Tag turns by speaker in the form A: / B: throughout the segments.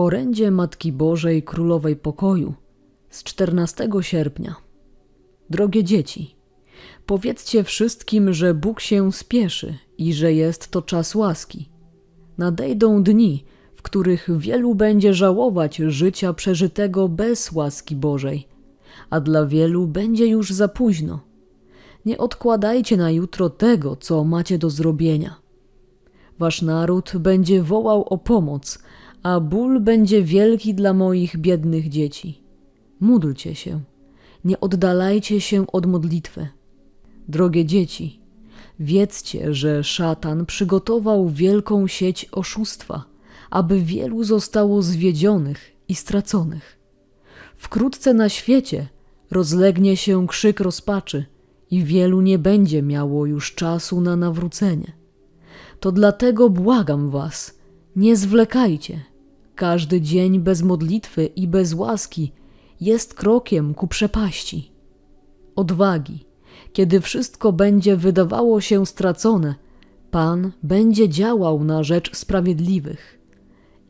A: Orędzie Matki Bożej Królowej Pokoju z 14 sierpnia. Drogie dzieci, powiedzcie wszystkim, że Bóg się spieszy i że jest to czas łaski. Nadejdą dni, w których wielu będzie żałować życia przeżytego bez łaski Bożej, a dla wielu będzie już za późno. Nie odkładajcie na jutro tego, co macie do zrobienia. Wasz naród będzie wołał o pomoc, a ból będzie wielki dla moich biednych dzieci. Módlcie się, nie oddalajcie się od modlitwy. Drogie dzieci, wiedzcie, że szatan przygotował wielką sieć oszustwa, aby wielu zostało zwiedzionych i straconych. Wkrótce na świecie rozlegnie się krzyk rozpaczy i wielu nie będzie miało już czasu na nawrócenie. To dlatego błagam was, nie zwlekajcie. Każdy dzień bez modlitwy i bez łaski jest krokiem ku przepaści. Odwagi, kiedy wszystko będzie wydawało się stracone, Pan będzie działał na rzecz sprawiedliwych.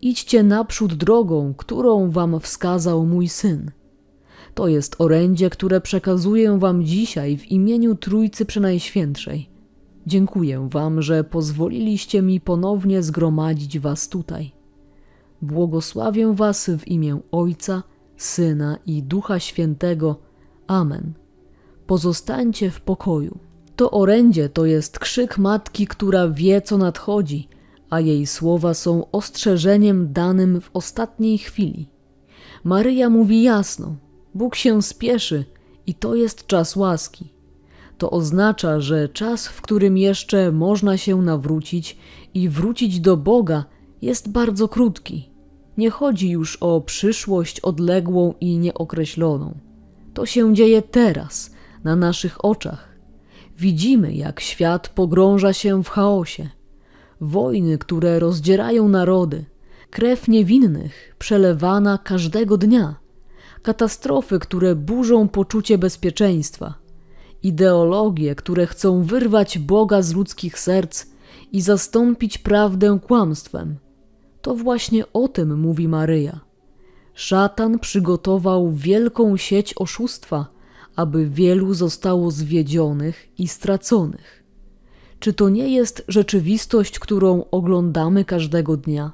A: Idźcie naprzód drogą, którą wam wskazał mój syn. To jest orędzie, które przekazuję wam dzisiaj w imieniu Trójcy Przenajświętszej. Dziękuję wam, że pozwoliliście mi ponownie zgromadzić was tutaj. Błogosławię was w imię Ojca, Syna i Ducha Świętego. Amen. Pozostańcie w pokoju. To orędzie to jest krzyk matki, która wie, co nadchodzi, a jej słowa są ostrzeżeniem danym w ostatniej chwili. Maryja mówi jasno: Bóg się spieszy i to jest czas łaski. To oznacza, że czas, w którym jeszcze można się nawrócić i wrócić do Boga, jest bardzo krótki. Nie chodzi już o przyszłość odległą i nieokreśloną. To się dzieje teraz, na naszych oczach. Widzimy, jak świat pogrąża się w chaosie. Wojny, które rozdzierają narody, krew niewinnych przelewana każdego dnia, katastrofy, które burzą poczucie bezpieczeństwa, ideologie, które chcą wyrwać Boga z ludzkich serc i zastąpić prawdę kłamstwem. To właśnie o tym mówi Maryja. Szatan przygotował wielką sieć oszustwa, aby wielu zostało zwiedzionych i straconych. Czy to nie jest rzeczywistość, którą oglądamy każdego dnia?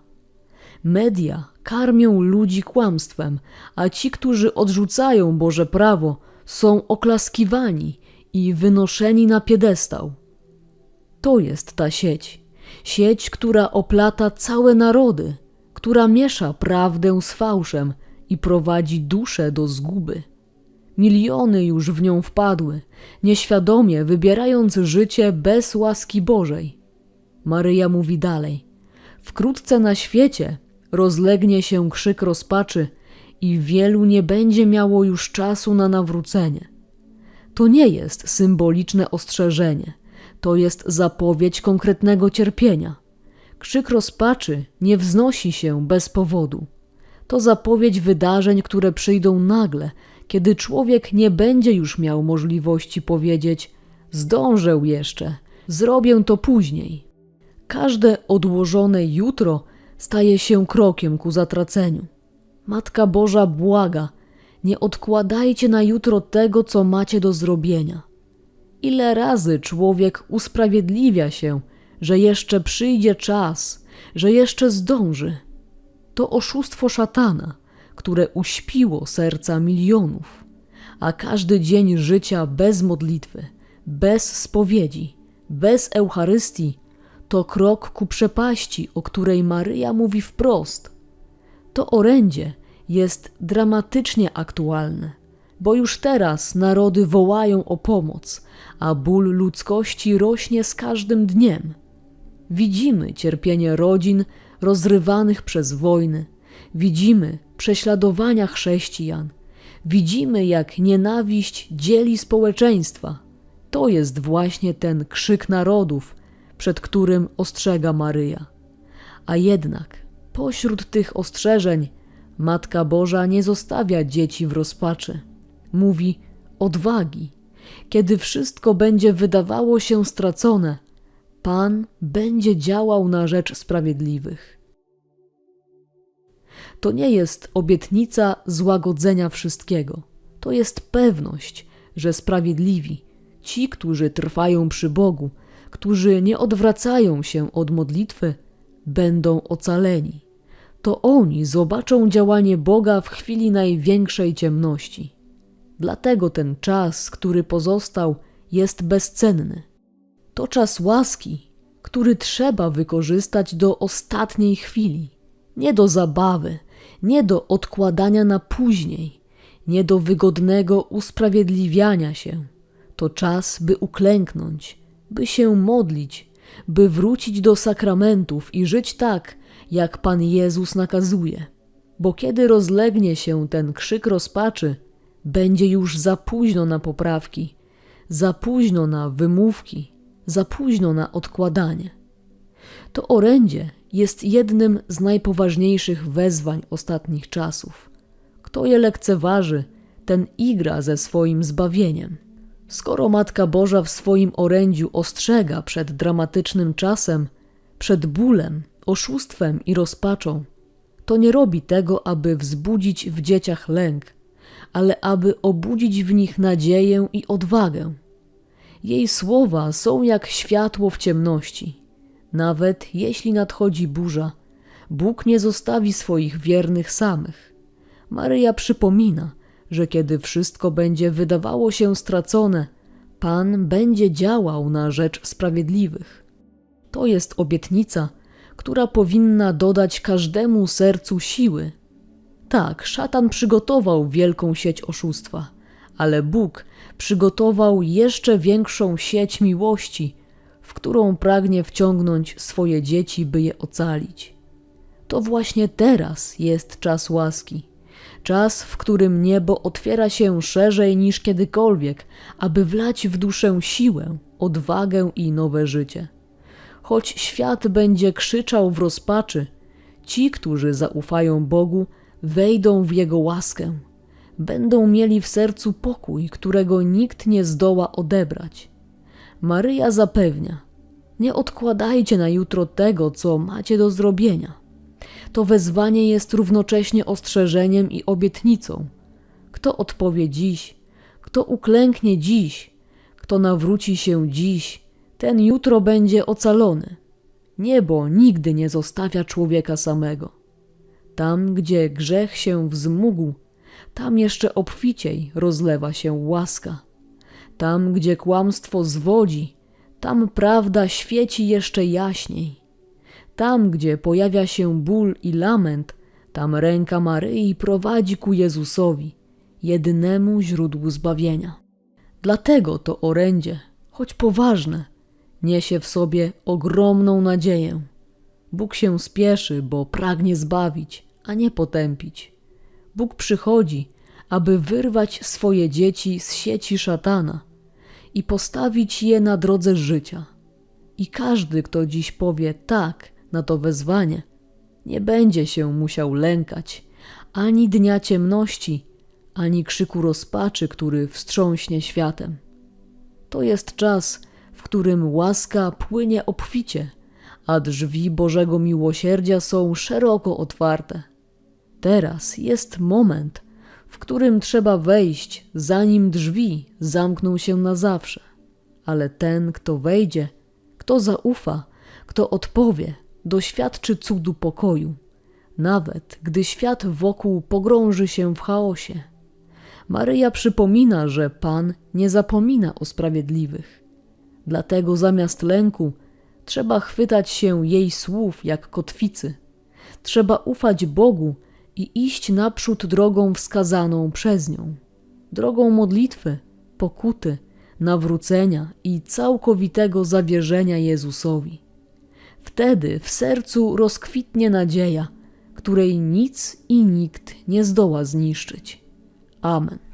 A: Media karmią ludzi kłamstwem, a ci, którzy odrzucają Boże prawo, są oklaskiwani i wynoszeni na piedestał. To jest ta sieć. Sieć, która oplata całe narody, która miesza prawdę z fałszem i prowadzi duszę do zguby. Miliony już w nią wpadły, nieświadomie wybierając życie bez łaski Bożej. Maryja mówi dalej: Wkrótce na świecie rozlegnie się krzyk rozpaczy i wielu nie będzie miało już czasu na nawrócenie. To nie jest symboliczne ostrzeżenie, to jest zapowiedź konkretnego cierpienia. Krzyk rozpaczy nie wznosi się bez powodu. To zapowiedź wydarzeń, które przyjdą nagle, kiedy człowiek nie będzie już miał możliwości powiedzieć: Zdążę jeszcze, zrobię to później. Każde odłożone jutro staje się krokiem ku zatraceniu. Matka Boża błaga, nie odkładajcie na jutro tego, co macie do zrobienia. Ile razy człowiek usprawiedliwia się, że jeszcze przyjdzie czas, że jeszcze zdąży. To oszustwo szatana, które uśpiło serca milionów, a każdy dzień życia bez modlitwy, bez spowiedzi, bez Eucharystii to krok ku przepaści, o której Maryja mówi wprost. To orędzie jest dramatycznie aktualne, bo już teraz narody wołają o pomoc, a ból ludzkości rośnie z każdym dniem. Widzimy cierpienie rodzin rozrywanych przez wojny, widzimy prześladowania chrześcijan, widzimy jak nienawiść dzieli społeczeństwa. To jest właśnie ten krzyk narodów, przed którym ostrzega Maryja. A jednak pośród tych ostrzeżeń Matka Boża nie zostawia dzieci w rozpaczy. Mówi odwagi. Kiedy wszystko będzie wydawało się stracone, Pan będzie działał na rzecz sprawiedliwych. to nie jest obietnica złagodzenia wszystkiego. To jest pewność, że sprawiedliwi, ci, którzy trwają przy Bogu, którzy nie odwracają się od modlitwy, będą ocaleni. To oni zobaczą działanie Boga w chwili największej ciemności. Dlatego ten czas, który pozostał, jest bezcenny. To czas łaski, który trzeba wykorzystać do ostatniej chwili, nie do zabawy, nie do odkładania na później, nie do wygodnego usprawiedliwiania się. To czas, by uklęknąć, by się modlić, by wrócić do sakramentów i żyć tak, jak Pan Jezus nakazuje. Bo kiedy rozlegnie się ten krzyk rozpaczy, będzie już za późno na poprawki, za późno na wymówki, za późno na odkładanie. To orędzie jest jednym z najpoważniejszych wezwań ostatnich czasów. Kto je lekceważy, ten igra ze swoim zbawieniem. Skoro Matka Boża w swoim orędziu ostrzega przed dramatycznym czasem, przed bólem, oszustwem i rozpaczą, to nie robi tego, aby wzbudzić w dzieciach lęk, ale aby obudzić w nich nadzieję i odwagę. Jej słowa są jak światło w ciemności. Nawet jeśli nadchodzi burza, Bóg nie zostawi swoich wiernych samych. Maryja przypomina, że kiedy wszystko będzie wydawało się stracone, Pan będzie działał na rzecz sprawiedliwych. To jest obietnica, która powinna dodać każdemu sercu siły. Tak, szatan przygotował wielką sieć oszustwa, ale Bóg przygotował jeszcze większą sieć miłości, w którą pragnie wciągnąć swoje dzieci, by je ocalić. To właśnie teraz jest czas łaski. Czas, w którym niebo otwiera się szerzej niż kiedykolwiek, aby wlać w duszę siłę, odwagę i nowe życie. Choć świat będzie krzyczał w rozpaczy, ci, którzy zaufają Bogu, wejdą w Jego łaskę. Będą mieli w sercu pokój, którego nikt nie zdoła odebrać. Maryja zapewnia: Nie odkładajcie na jutro tego, co macie do zrobienia. To wezwanie jest równocześnie ostrzeżeniem i obietnicą. Kto odpowie dziś, kto uklęknie dziś, kto nawróci się dziś, ten jutro będzie ocalony. Niebo nigdy nie zostawia człowieka samego. Tam, gdzie grzech się wzmógł, tam jeszcze obficiej rozlewa się łaska. Tam, gdzie kłamstwo zwodzi, tam prawda świeci jeszcze jaśniej. Tam, gdzie pojawia się ból i lament, tam ręka Maryi prowadzi ku Jezusowi, jedynemu źródłu zbawienia. Dlatego to orędzie, choć poważne, niesie w sobie ogromną nadzieję. Bóg się spieszy, bo pragnie zbawić, a nie potępić. Bóg przychodzi, aby wyrwać swoje dzieci z sieci szatana i postawić je na drodze życia. I każdy, kto dziś powie tak na to wezwanie, nie będzie się musiał lękać ani dnia ciemności, ani krzyku rozpaczy, który wstrząśnie światem. To jest czas, w którym łaska płynie obficie, a drzwi Bożego miłosierdzia są szeroko otwarte. Teraz jest moment, w którym trzeba wejść, zanim drzwi zamkną się na zawsze. Ale ten, kto wejdzie, kto zaufa, kto odpowie, doświadczy cudu pokoju, nawet gdy świat wokół pogrąży się w chaosie. Maryja przypomina, że Pan nie zapomina o sprawiedliwych. Dlatego zamiast lęku trzeba chwytać się jej słów jak kotwicy. Trzeba ufać Bogu i iść naprzód drogą wskazaną przez nią, drogą modlitwy, pokuty, nawrócenia i całkowitego zawierzenia Jezusowi. Wtedy w sercu rozkwitnie nadzieja, której nic i nikt nie zdoła zniszczyć. Amen.